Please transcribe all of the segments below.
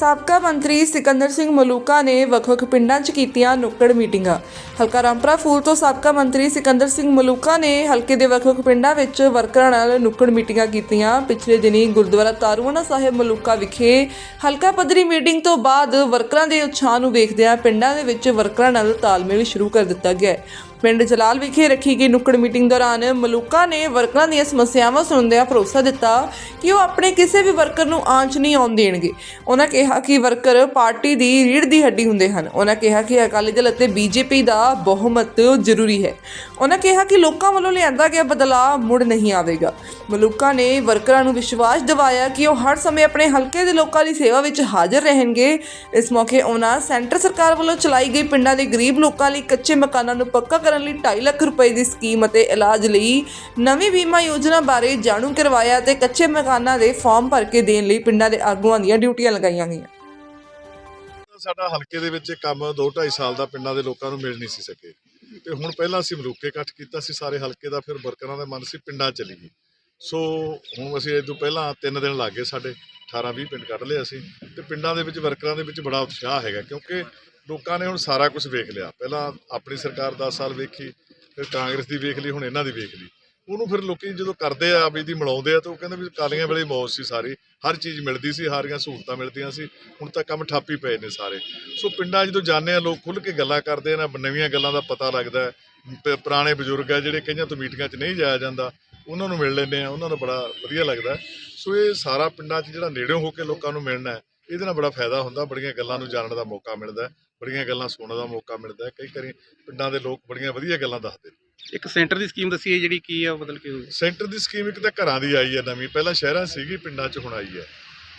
ਸਾਬਕਾ ਮੰਤਰੀ ਸਿਕੰਦਰ ਸਿੰਘ ਮਲੂਕਾ ਨੇ ਵੱਖ-ਵੱਖ ਪਿੰਡਾਂ 'ਚ ਕੀਤੀਆਂ ਨੁੱਕੜ ਮੀਟਿੰਗਾਂ। ਹਲਕਾ ਰਾਮਪਰਾ ਫੂਲ ਤੋਂ ਸਾਬਕਾ ਮੰਤਰੀ ਸਿਕੰਦਰ ਸਿੰਘ ਮਲੂਕਾ ਨੇ ਹਲਕੇ ਦੇ ਵੱਖ-ਵੱਖ ਪਿੰਡਾਂ ਵਿੱਚ ਵਰਕਰਾਂ ਨਾਲ ਨੁੱਕੜ ਮੀਟਿੰਗਾਂ ਕੀਤੀਆਂ। ਪਿਛਲੇ ਦਿਨੀ ਗੁਰਦੁਆਰਾ ਤਾਰੂਆਣਾ ਸਾਹਿਬ ਮਲੂਕਾ ਵਿਖੇ ਹਲਕਾ ਪੱਧਰੀ ਮੀਟਿੰਗ ਤੋਂ ਬਾਅਦ ਵਰਕਰਾਂ ਦੇ ਉਤਸ਼ਾਹ ਨੂੰ ਵੇਖਦਿਆਂ ਪਿੰਡਾਂ ਦੇ ਵਿੱਚ ਵਰਕਰਾਂ ਨਾਲ ਤਾਲਮੇਲ ਸ਼ੁਰੂ ਕਰ ਦਿੱਤਾ ਗਿਆ ਹੈ। ਪਿੰਡ ਜਲਾਲ ਵਿਖੇ ਰੱਖੀ ਗਈ ਨੁੱਕੜ ਮੀਟਿੰਗ ਦੌਰਾਨ ਮਲੂਕਾ ਨੇ ਵਰਕਰਾਂ ਦੀਆਂ ਸਮੱਸਿਆਵਾਂ ਸੁਣਦਿਆਂ ਭਰੋਸਾ ਦਿੱਤਾ ਕਿ ਉਹ ਆਪਣੇ ਕਿਸੇ ਵੀ ਵਰਕਰ ਨੂੰ ਆਂਚ ਨਹੀਂ ਆਉਣ ਦੇਣਗੇ। ਉਹਨਾਂ ਕਿਹਾ ਕਿ ਵਰਕਰ ਪਾਰਟੀ ਦੀ ਰੀੜ ਦੀ ਹੱਡੀ ਹੁੰਦੇ ਹਨ। ਉਹਨਾਂ ਕਿਹਾ ਕਿ ਅਕਾਲੀ ਦਲ ਅਤੇ ਬੀਜੇਪੀ ਦਾ ਬਹੁਮਤ ਜ਼ਰੂਰੀ ਹੈ। ਉਹਨਾਂ ਕਿਹਾ ਕਿ ਲੋਕਾਂ ਵੱਲੋਂ ਲਿਆਂਦਾ ਗਿਆ ਬਦਲਾਅ ਮੁੜ ਨਹੀਂ ਆਵੇਗਾ। ਮਲੂਕਾ ਨੇ ਵਰਕਰਾਂ ਨੂੰ ਵਿਸ਼ਵਾਸ ਦਿਵਾਇਆ ਕਿ ਉਹ ਹਰ ਸਮੇਂ ਆਪਣੇ ਹਲਕੇ ਦੇ ਲੋਕਾਂ ਦੀ ਸੇਵਾ ਵਿੱਚ ਹਾਜ਼ਰ ਰਹਿਣਗੇ। ਇਸ ਮੌਕੇ ਉਹਨਾਂ ਸੈਂਟਰ ਸਰਕਾਰ ਵੱਲੋਂ ਚਲਾਈ ਗਈ ਪਿੰਡਾਂ ਦੇ ਗਰੀਬ ਲੋਕਾਂ ਲਈ ਕੱਚੇ ਮਕਾਨਾਂ ਨੂੰ ਪੱਕਾ ਕਰਨ ਲਈ 2.5 ਲੱਖ ਰੁਪਏ ਦੀ ਸਕੀਮ ਅਤੇ ਇਲਾਜ ਲਈ ਨਵੀਂ ਬੀਮਾ ਯੋਜਨਾ ਬਾਰੇ ਜਾਣੂ ਕਰਵਾਇਆ ਤੇ ਕੱਚੇ ਮਕਾਨਾਂ ਦੇ ਫਾਰਮ ਭਰ ਕੇ ਦੇਣ ਲਈ ਪਿੰਡਾਂ ਦੇ ਆਗੂਆਂ ਦੀਆਂ ਡਿਊਟੀਆਂ ਲਗਾਈਆਂ ਗਈਆਂ। ਸਾਡਾ ਹਲਕੇ ਦੇ ਵਿੱਚ ਇਹ ਕੰਮ 2.5 ਸਾਲ ਦਾ ਪਿੰਡਾਂ ਦੇ ਲੋਕਾਂ ਨੂੰ ਮਿਲ ਨਹੀਂ ਸੀ ਸਕੇ। ਤੇ ਹੁਣ ਪਹਿਲਾਂ ਅਸੀਂ ਮਰੂਕੇ ਇਕੱਠ ਕੀਤਾ ਸੀ, ਸਾਰੇ ਹਲਕੇ ਦਾ ਫਿਰ ਵਰਕਰਾਂ ਦਾ ਮਨ ਸੀ, ਪਿੰਡਾਂ ਚਲੀ ਗਈ। ਸੋ ਹੁਣ ਅਸੀਂ ਇਹ ਤੋਂ ਪਹਿਲਾਂ 3 ਦਿਨ ਲੱਗੇ ਸਾਡੇ। 18 20 ਪਿੰਡ ਕੱਢ ਲਏ ਅਸੀਂ ਤੇ ਪਿੰਡਾਂ ਦੇ ਵਿੱਚ, ਵਰਕਰਾਂ ਦੇ ਵਿੱਚ ਬੜਾ ਉਤਸ਼ਾਹ ਹੈਗਾ ਕਿਉਂਕਿ ਲੋਕਾਂ ਨੇ ਹੁਣ ਸਾਰਾ ਕੁਝ ਵੇਖ ਲਿਆ। ਪਹਿਲਾਂ ਆਪਣੀ ਸਰਕਾਰ 10 ਸਾਲ ਵੇਖੀ, ਫਿਰ ਕਾਂਗਰਸ ਦੀ ਵੇਖ ਲਈ, ਹੁਣ ਇਹਨਾਂ ਦੀ ਵੇਖ ਲਈ। ਉਹਨੂੰ ਫਿਰ ਲੋਕੀ ਜਦੋਂ ਕਰਦੇ ਆ ਵੀ ਦੀ ਮਿਲਾਉਂਦੇ ਆ ਤਾਂ ਉਹ ਕਹਿੰਦੇ ਵੀ ਕਾਲੀਆਂ ਵੇਲੇ ਮੌਜ ਸੀ ਸਾਰੀ, ਹਰ ਚੀਜ਼ ਮਿਲਦੀ ਸੀ, ਹਾਰੀਆਂ ਸਹੂਲਤਾਂ ਮਿਲਦੀਆਂ ਸੀ, ਹੁਣ ਤਾਂ ਕੰਮ ਠੱਪ ਹੀ ਪਏ ਨੇ ਸਾਰੇ। ਸੋ ਪਿੰਡਾਂ ਜਦੋਂ ਜਾਂਦੇ ਆ, ਲੋਕ ਖੁੱਲ੍ਹ ਕੇ ਗੱਲਾਂ ਕਰਦੇ ਆ ਨਾ, ਨਵੀਆਂ ਗੱਲਾਂ ਦਾ ਪਤਾ ਲੱਗਦਾ ਪ- ਪੁਰਾਣੇ ਬਜ਼ੁਰਗ ਆ ਜਿਹੜੇ ਕਈਆਂ ਤੋਂ ਮੀਟਿੰਗਾਂ 'ਚ ਨਹੀਂ ਜਾਇਆ ਜਾਂਦਾ। ਉਹਨਾਂ ਨੂੰ ਮਿਲ ਲੈਂਦੇ ਆ ਉਹਨਾਂ ਨੂੰ ਬੜਾ ਵਧੀਆ ਲੱਗਦਾ। ਸੋ ਇਹ ਸਾਰਾ ਪਿੰਡਾਂ 'ਚ ਜਿਹੜਾ ਨੇੜਿਓਂ ਹੋ ਕੇ ਲੋਕਾਂ ਨੂੰ ਮਿਲਣਾ ਹੈ ਇਹਦੇ ਨਾਲ ਬੜਾ ਫਾਇਦਾ ਹੁੰਦਾ ਬੜੀਆਂ ਗੱਲਾਂ ਨੂੰ ਜਾਣਨ ਦਾ ਮੌਕਾ ਮਿਲਦਾ ਬੜੀਆਂ ਗੱਲਾਂ ਸੁਣਨ ਦਾ ਮੌਕਾ ਮਿਲਦਾ। ਕਈ ਵਾਰੀ ਪਿੰਡਾਂ ਦੇ ਲੋਕ ਬੜੀਆਂ ਵਧੀਆ ਗੱਲਾਂ ਦੱਸਦੇ ਨੇ ਇੱਕ ਸੈਂਟਰ ਦੀ ਸਕੀਮ ਦੱਸੀ ਹੈ ਜਿਹੜੀ ਕੀ ਆ ਬਦਲ ਕੇ ਹੋਈ ਸੈਂਟਰ ਦੀ ਸਕੀਮ ਇੱਕ ਤਾਂ ਘਰਾਂ ਦੀ ਆਈ ਹੈ ਨਵੀਂ ਪਹਿਲਾਂ ਸ਼ਹਿਰਾਂ ਸੀਗੀ ਪਿੰਡਾਂ 'ਚ ਹੁਣ ਆਈ ਹੈ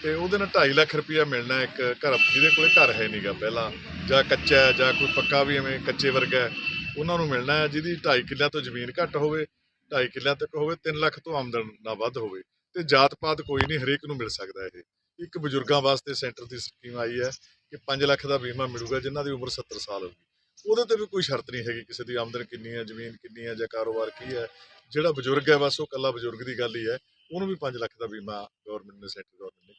ਤੇ ਉਹਦੇ ਨਾਲ 2.5 ਲੱਖ ਰੁਪਇਆ ਮਿਲਣਾ ਇੱਕ ਘਰ ਜਿਹਦੇ ਕੋਲੇ ਘਰ ਹੈ ਨਹੀਂਗਾ ਪਹਿਲਾਂ ਜਾਂ ਕੱਚਾ ਜਾਂ ਕੋਈ ਪੱਕਾ ਵੀ ਐਵੇਂ ਕੱਚੇ ਵਰਗਾ ਉਹਨਾਂ ਨੂੰ ਮਿਲਣਾ ਹੈ ਜਿਹਦੀ 2.5 ਕਿੱਲਿਆਂ ਤੋਂ ਜ਼ਮੀਨ ਘੱਟ ਹੋਵੇ 2.5 ਕਿੱਲਿਆਂ ਤੱਕ ਹੋਵੇ 3 ਲੱਖ ਤੋਂ ਆਮਦਨ ਨਾ ਵੱਧ ਹੋਵੇ, ਤੇ ਜਾਤ ਪਾਤ ਕੋਈ ਨਹੀਂ ਹਰੇਕ ਨੂੰ ਮਿਲ ਸਕਦਾ ਇਹ। ਇੱਕ ਬਜ਼ੁਰਗਾਂ ਵਾਸਤੇ ਸੈਂਟਰ ਦੀ ਸਕੀਮ ਆਈ ਹੈ ਕਿ 5 ਲੱਖ ਦਾ ਬੀਮਾ ਮਿਲੂਗਾ, ਜਿਨ੍ਹਾਂ ਦੀ ਉਮਰ 70 ਸਾਲ ਹੋਊਗੀ। ਉਹਦੇ ਤੇ ਵੀ ਕੋਈ ਸ਼ਰਤ ਨਹੀਂ ਹੈਗੀ ਕਿਸੇ ਦੀ ਆਮਦਨ ਕਿੰਨੀ ਹੈ, ਜ਼ਮੀਨ ਕਿੰਨੀ ਹੈ ਜਾਂ ਕਾਰੋਬਾਰ ਕੀ ਹੈ। ਜਿਹੜਾ ਬਜ਼ੁਰਗ ਹੈ, ਬਸ ਉਹ ਕੱਲਾ ਬਜ਼ੁਰਗ ਦੀ ਗੱਲ ਹੀ ਹੈ। ਉਹਨੂੰ ਵੀ 5 ਲੱਖ ਦਾ ਬੀਮਾ ਗਵਰਨਮੈਂਟ ਨੇ, ਸੈਂਟਰ ਗਵਰਨਮੈਂਟ